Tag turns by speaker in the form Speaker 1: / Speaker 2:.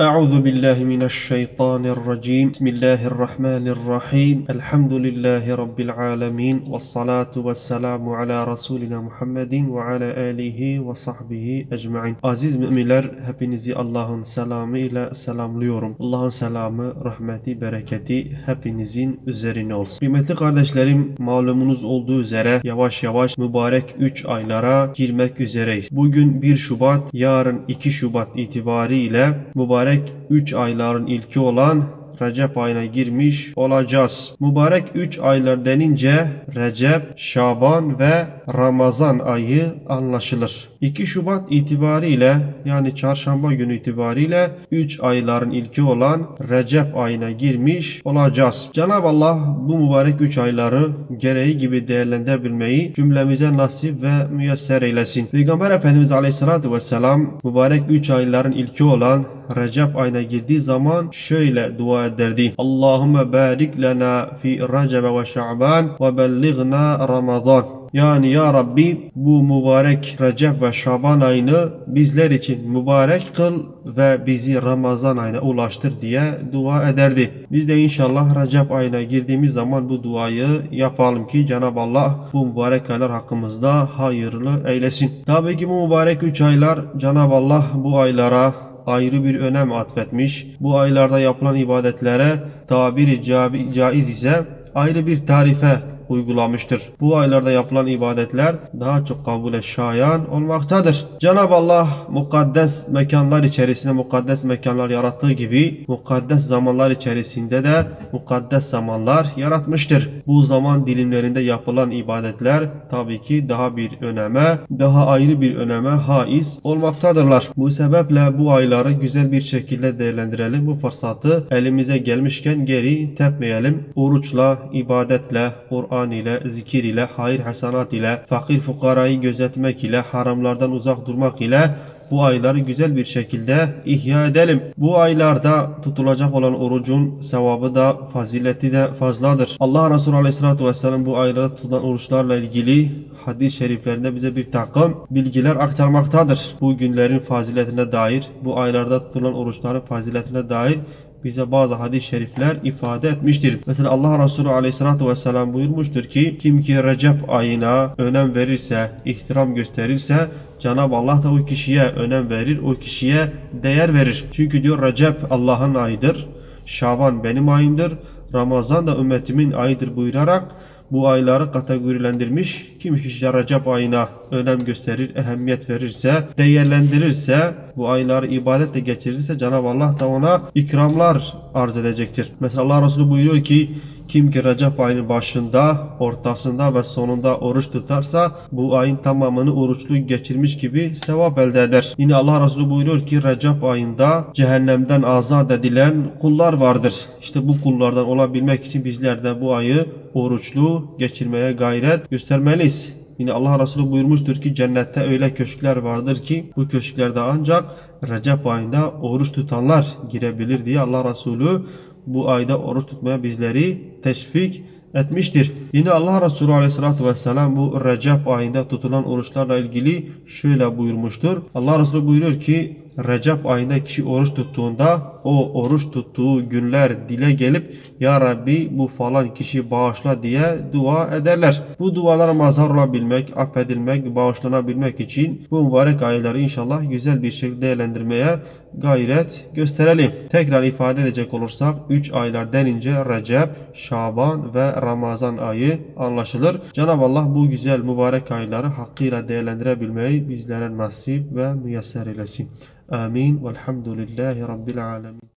Speaker 1: أعوذ بالله من الشيطان الرجيم بسم الله الرحمن الرحيم الحمد لله رب العالمين والصلاة والسلام على رسولنا Muhammed ve ala alihi ve sahbihi ecmaîn. Aziz müminler hepinizi Allah'ın selamı ile selamlıyorum. Allah'ın selamı, rahmeti, bereketi hepinizin üzerine olsun. Kıymetli kardeşlerim malumunuz olduğu üzere yavaş yavaş mübarek 3 aylara girmek üzereyiz. Bugün 1 Şubat, yarın 2 Şubat itibariyle mübarek 3 ayların ilki olan Recep ayına girmiş olacağız. Mübarek 3 aylar denince Recep, Şaban ve Ramazan ayı anlaşılır. 2 Şubat itibariyle yani çarşamba günü itibariyle 3 ayların ilki olan Recep ayına girmiş olacağız. Cenab-ı Allah bu mübarek 3 ayları gereği gibi değerlendirebilmeyi cümlemize nasip ve müyesser eylesin. Peygamber Efendimiz Aleyhisselatü Vesselam mübarek 3 ayların ilki olan Recep ayına girdiği zaman şöyle dua ederdi. Allahümme barik lana fi Recep ve Şaban ve bellighna Ramazan. Yani ya Rabbi bu mübarek Recep ve Şaban ayını bizler için mübarek kıl ve bizi Ramazan ayına ulaştır diye dua ederdi. Biz de inşallah Recep ayına girdiğimiz zaman bu duayı yapalım ki Cenab-ı Allah bu mübarek aylar hakkımızda hayırlı eylesin. Tabii ki bu mübarek 3 aylar Cenab-ı Allah bu aylara ayrı bir önem atfetmiş. Bu aylarda yapılan ibadetlere tabiri ca- caiz ise ayrı bir tarife uygulamıştır. Bu aylarda yapılan ibadetler daha çok kabule şayan olmaktadır. Cenab-ı Allah mukaddes mekanlar içerisinde mukaddes mekanlar yarattığı gibi mukaddes zamanlar içerisinde de mukaddes zamanlar yaratmıştır. Bu zaman dilimlerinde yapılan ibadetler tabii ki daha bir öneme, daha ayrı bir öneme haiz olmaktadırlar. Bu sebeple bu ayları güzel bir şekilde değerlendirelim. Bu fırsatı elimize gelmişken geri tepmeyelim. Oruçla, ibadetle, Kur'an ile, zikir ile, hayır hasanat ile, fakir fukarayı gözetmek ile, haramlardan uzak durmak ile bu ayları güzel bir şekilde ihya edelim. Bu aylarda tutulacak olan orucun sevabı da fazileti de fazladır. Allah Resulü Aleyhisselatü Vesselam bu aylarda tutulan oruçlarla ilgili hadis-i şeriflerinde bize bir takım bilgiler aktarmaktadır. Bu günlerin faziletine dair, bu aylarda tutulan oruçların faziletine dair bize bazı hadis-i şerifler ifade etmiştir. Mesela Allah Resulü aleyhissalatü vesselam buyurmuştur ki kim ki Recep ayına önem verirse, ihtiram gösterirse Cenab-ı Allah da o kişiye önem verir, o kişiye değer verir. Çünkü diyor Recep Allah'ın ayıdır, Şaban benim ayımdır, Ramazan da ümmetimin ayıdır buyurarak bu ayları kategorilendirmiş. Kim kişi Recep ayına önem gösterir, ehemmiyet verirse, değerlendirirse, bu ayları ibadetle geçirirse Cenab-ı Allah da ona ikramlar arz edecektir. Mesela Allah Resulü buyuruyor ki kim ki Recep ayının başında, ortasında ve sonunda oruç tutarsa bu ayın tamamını oruçlu geçirmiş gibi sevap elde eder. Yine Allah Resulü buyuruyor ki Recep ayında cehennemden azat edilen kullar vardır. İşte bu kullardan olabilmek için bizler de bu ayı oruçlu geçirmeye gayret göstermeliyiz. Yine Allah Resulü buyurmuştur ki cennette öyle köşkler vardır ki bu köşklerde ancak Recep ayında oruç tutanlar girebilir diye Allah Resulü bu ayda oruç tutmaya bizleri teşvik etmiştir. Yine Allah Resulü Aleyhisselatü Vesselam bu Recep ayında tutulan oruçlarla ilgili şöyle buyurmuştur. Allah Resulü buyuruyor ki Recep ayında kişi oruç tuttuğunda o oruç tuttuğu günler dile gelip Ya Rabbi bu falan kişi bağışla diye dua ederler. Bu dualara mazhar olabilmek, affedilmek, bağışlanabilmek için bu mübarek ayları inşallah güzel bir şekilde değerlendirmeye gayret gösterelim. Tekrar ifade edecek olursak 3 aylar denince Recep, Şaban ve Ramazan ayı anlaşılır. Cenab-ı Allah bu güzel mübarek ayları hakkıyla değerlendirebilmeyi bizlere nasip ve müyesser eylesin. Amin. Velhamdülillahi Rabbil alemin.